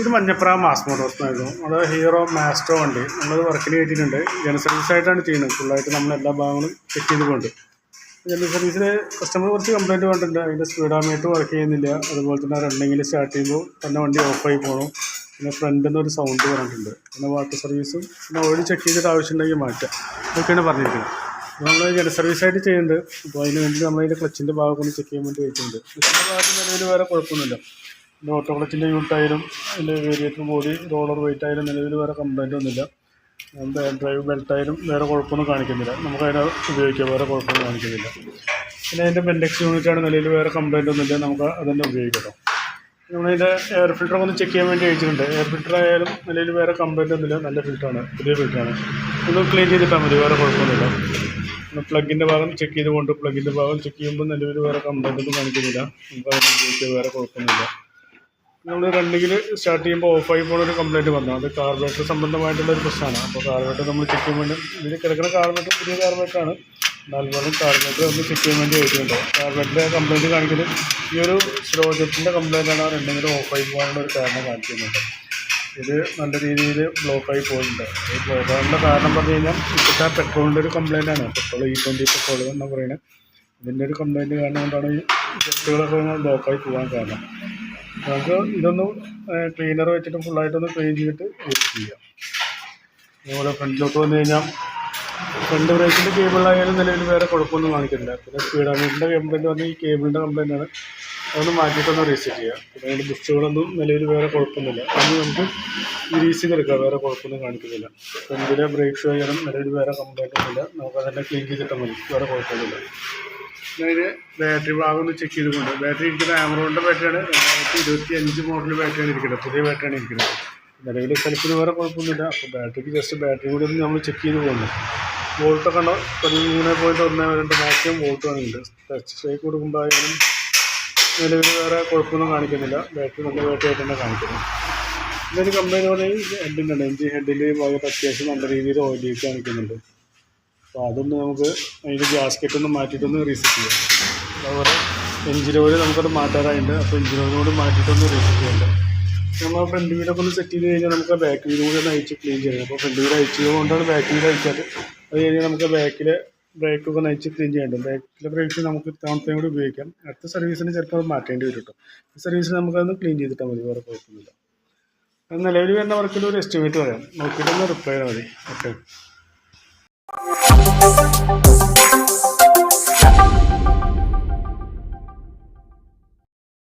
ഇത് Manjapra mass Motors ആയിരുന്നു. അത് ഹീറോ മാസ്റ്റോ വണ്ടി. നമ്മൾ വർക്കിന് കയറ്റിയിട്ടുണ്ട്. ജന സർവീസ് ആയിട്ടാണ് ചെയ്യുന്നത്. ഫുള്ളായിട്ട് നമ്മൾ എല്ലാ ഭാഗങ്ങളും ചെക്ക് ചെയ്ത് കൊണ്ട് ജനറൽ സർവീസിൽ കസ്റ്റമർ കുറച്ച് കംപ്ലയിന്റ് പറഞ്ഞിട്ടുണ്ട് അതിന്റെ സ്പീഡോമീറ്റർ വർക്ക് ചെയ്യുന്നില്ല. അതുപോലെ തന്നെ റണ്ണിങ്ങിൽ സ്റ്റാർട്ട് ചെയ്യുമ്പോൾ തന്നെ വണ്ടി ഓഫായി പോകണം പിന്നെ ഫ്രണ്ടിൽ ഒരു സൗണ്ട് പറഞ്ഞിട്ടുണ്ട് പിന്നെ വാട്ടർ സർവീസും പിന്നെ ഓയിൽ ചെക്ക് ചെയ്തിട്ട് ആവശ്യമുണ്ടെങ്കിൽ മാറ്റാം. ഇതൊക്കെയാണ് പറഞ്ഞിരിക്കുന്നത്. നമ്മൾ ജന സർവീസ് ആയിട്ട് ചെയ്യുന്നുണ്ട്. അപ്പോൾ അതിന് വേണ്ടി നമ്മളതിന്റെ ക്ലച്ചിന്റെ ഭാഗം ഒന്ന് ചെക്ക് ചെയ്യാൻ വേണ്ടി വെച്ചിട്ടുണ്ട്. ക്ലച്ചിന്റെ ഭാഗത്ത് നിലവിൽ വേറെ കുഴപ്പമൊന്നുമില്ല. പിന്നെ ഓട്ടോ ക്ലച്ചിന്റെ യൂണിറ്റായാലും അതിന്റെ വേരിയേറ്റർ ബോഡി റോളർ വെയിറ്റ് ആയാലും നിലവിൽ വേറെ കംപ്ലൈന്റ് ഒന്നുമില്ല. ഡ്രൈവ് ബെൽറ്റ് ആയാലും വേറെ കുഴപ്പമൊന്നും കാണിക്കുന്നില്ല. നമുക്ക് അതിനെ ഉപയോഗിക്കാം വേറെ കുഴപ്പമൊന്നും കാണിക്കുന്നില്ല. പിന്നെ അതിന്റെ ബെൻഡെക്സ് യൂണിറ്റാണ് നിലവിൽ വേറെ കംപ്ലൈന്റ് ഒന്നുമില്ല നമുക്ക് അതന്നെ ഉപയോഗിക്കാം. നമ്മളതിന്റെ എയർ ഫിൽറ്റർ ഒന്ന് ചെക്ക് ചെയ്യാൻ വേണ്ടി അയച്ചിട്ടുണ്ട്. എയർ ഫിൽറ്റർ ആയാലും നിലയിൽ വേറെ കംപ്ലൈന്റ് ഒന്നുമില്ല നല്ല ഫിൽറ്ററാണ് പുതിയ ഫിൽറ്ററാണ് ഒന്ന് ക്ലീൻ ചെയ്തിട്ടാൽ മതി വേറെ കുഴപ്പമൊന്നുമില്ല. പ്ലഗിന്റെ ഭാഗം ചെക്ക് ചെയ്തുകൊണ്ട് പ്ലഗിന്റെ ഭാഗം ചെക്ക് ചെയ്യുമ്പോൾ നിലവിൽ വേറെ കംപ്ലൈന്റ് ഒന്നും കാണിക്കുന്നില്ല. നമുക്ക് അതിന് ഉപയോഗിക്കാൻ വേറെ കുഴപ്പമൊന്നുമില്ല. നമ്മൾ റണ്ണിങ്ങിൽ സ്റ്റാർട്ട് ചെയ്യുമ്പോൾ ഓഫായി പോകുന്ന ഒരു കംപ്ലയിന്റ് വന്നു. അത് കാർബറേറ്റർ സംബന്ധമായിട്ടുള്ള ഒരു പ്രശ്നമാണ് അപ്പോൾ കാർബറേറ്റർ നമ്മൾ ചെക്ക് ചെയ്യാൻ വേണ്ടി ഇതിൽ കിടക്കുന്ന കാർബറേറ്റർ പുതിയ കാർബറേറ്ററാണ് എന്നാലും പോലും കാർബറേറ്റർ ഒന്ന് ചെക്ക് ചെയ്യാൻ വേണ്ടി ആയിട്ടുണ്ടോ. കാർബറേറ്ററിന്റെ കംപ്ലയിന്റ് കാണിക്കുന്നത് ഈ ഒരു സ്ലോജറ്റിന്റെ കംപ്ലയിന്റ് ആ റണ്ണിങ്ങിൽ ഓഫായി പോകാനുള്ള ഒരു കാരണം കാണിക്കുന്നുണ്ട്. ഇത് നല്ല രീതിയിൽ ബ്ലോക്കായി പോയിട്ടുണ്ട്. ഈ ബ്ലോക്ക് ആകാനുള്ള കാരണം പറഞ്ഞു കഴിഞ്ഞാൽ ഇപ്പോഴത്തെ ആ പെട്രോളിന്റെ ഒരു കംപ്ലയിന്റ് ആണ്. പെട്രോൾ ഇ ട്വന്റി പെട്രോൾ എന്ന് പറയുന്നത്. ഇതിന്റെ ഒരു കംപ്ലയിന്റ് കാരണം കൊണ്ടാണ് ഈ ജെറ്റുകളൊക്കെ ബ്ലോക്കായി പോകാൻ കാരണം. നമുക്ക് ഇതൊന്ന് ക്ലീനർ വെച്ചിട്ട് ഫുള്ളായിട്ടൊന്ന് ക്ലീൻ ചെയ്തിട്ട് യൂസ് ചെയ്യാം. അതുപോലെ ഫ്രണ്ടിലോട്ട് വന്നു കഴിഞ്ഞാൽ ഫ്രണ്ട് ബ്രേക്കിന്റെ കേബിളായാലും നിലവിൽ വേറെ കുഴപ്പമൊന്നും കാണിക്കുന്നില്ല പിന്നെ സ്പീഡോമീറ്ററിന്റെ കംപ്ലയിന്റ് വന്ന് ഈ കേബിളിന്റെ കംപ്ലയിന്റ് ആണ്. അതൊന്ന് മാറ്റിയിട്ടൊന്ന് റീസെറ്റ് ചെയ്യാം. പിന്നെ അതിന്റെ ബുസ്റ്റുകളൊന്നും നിലവിൽ വേറെ കുഴപ്പമൊന്നുമില്ല. അത് നമുക്ക് ഈ എടുക്കാം. വേറെ കുഴപ്പമൊന്നും കാണിക്കുന്നില്ല. ഫ്രണ്ടിലെ ബ്രേക്ക് ഷോ ആയാലും നിലവിൽ വേറെ കംപ്ലയിന്റ് ഒന്നുമില്ല. നമുക്ക് അതന്നെ ക്ലീൻ ചെയ്തിട്ടാൽ മതി. വേറെ കുഴപ്പമൊന്നുമില്ല. അതിന് ബാറ്ററി ഭാഗം ഒന്ന് ചെക്ക് ചെയ്തുകൊണ്ട്. ബാറ്ററി ഇരിക്കുന്ന ആമറോണിന്റെ ബാറ്ററിയാണ് രണ്ടായിരത്തി ഇരുപത്തി അഞ്ച് മോഡൽ ബാറ്ററിയാണ് ഇരിക്കുന്നത്. പുതിയ ബാറ്ററിയാണ് ഇരിക്കുന്നത്. നിലവിൽ സ്ഥലത്തിന് വേറെ കുഴപ്പമൊന്നുമില്ല. അപ്പോൾ ബാറ്ററിക്ക് ജസ്റ്റ് ബാറ്ററി കൂടി ഒന്ന് നമ്മൾ ചെക്ക് ചെയ്ത് പോകുന്നു വോൾട്ടൊക്കെ ഉണ്ടോ പതിമൂന്ന് പോയിന്റ് ഒന്ന് രണ്ട് മാക്സിമം വോൾട്ട് വേണമെങ്കിൽ ടച്ച് ഷേക്ക് കൊടുക്കുമ്പോൾ ആയാലും നിലവിൽ വേറെ കുഴപ്പമൊന്നും കാണിക്കുന്നില്ല. ബാറ്ററി നല്ല ബാറ്ററി ആയിട്ട് തന്നെ കാണിക്കുന്നു. ഇതൊരു കമ്പനി പറഞ്ഞാൽ ഹെഡിന്റെ ഹെഡിൽ ഭാഗത്ത് അത്യാവശ്യം നല്ല രീതിയിൽ ഓയിൽ ലീക്ക് കാണിക്കുന്നുണ്ട്. അപ്പോൾ അതൊന്ന് നമുക്ക് അതിന്റെ ഒന്ന് മാറ്റിയിട്ടൊന്ന് റീസെറ്റ് ചെയ്യാം. അതുപോലെ എഞ്ചിൻ ഓയിൽ നമുക്കത് മാറ്റാറായിട്ടുണ്ട്. അപ്പോൾ എഞ്ചിൻ കൂടി മാറ്റിയിട്ടൊന്ന് റീസെറ്റ് ചെയ്യണ്ട നമ്മൾ ഫ്രണ്ട് വീലൊക്കെ ഒന്ന് സെറ്റ് ചെയ്ത് കഴിഞ്ഞാൽ നമുക്ക് ബാക്ക് വീലും കൂടി ഒന്ന് അയച്ച് ക്ലീൻ ചെയ്യണം അപ്പോൾ ഫ്രണ്ട് വീൽ അയച്ചത് കൊണ്ടാണ് ബാക്ക് വീൽ അയച്ചത് അത് കഴിഞ്ഞാൽ നമുക്ക് ബാക്കിലെ ബ്രേക്കൊക്കെ നയിച്ച് ക്ലീൻ ചെയ്യേണ്ടത് ബാക്കിലെ ബ്രേക്സ് നമുക്ക് ഇത്തവണത്തെയും കൂടി ഉപയോഗിക്കാം. അടുത്ത സർവീസിന് ചിലപ്പോൾ മാറ്റേണ്ടി വരും കേട്ടോ. ഈ സർവീസിന് നമുക്കതൊന്ന് ക്ലീൻ ചെയ്തിട്ടാൽ മതി. വേറെ കുഴപ്പമൊന്നുമില്ല. നിലവിൽ വരുന്ന വർക്കിൽ ഒരു എസ്റ്റിമേറ്റ് പറയാം. നോക്കിയിട്ടൊന്ന് റിപ്ലൈ ചെയ്താൽ മതി. Okay you.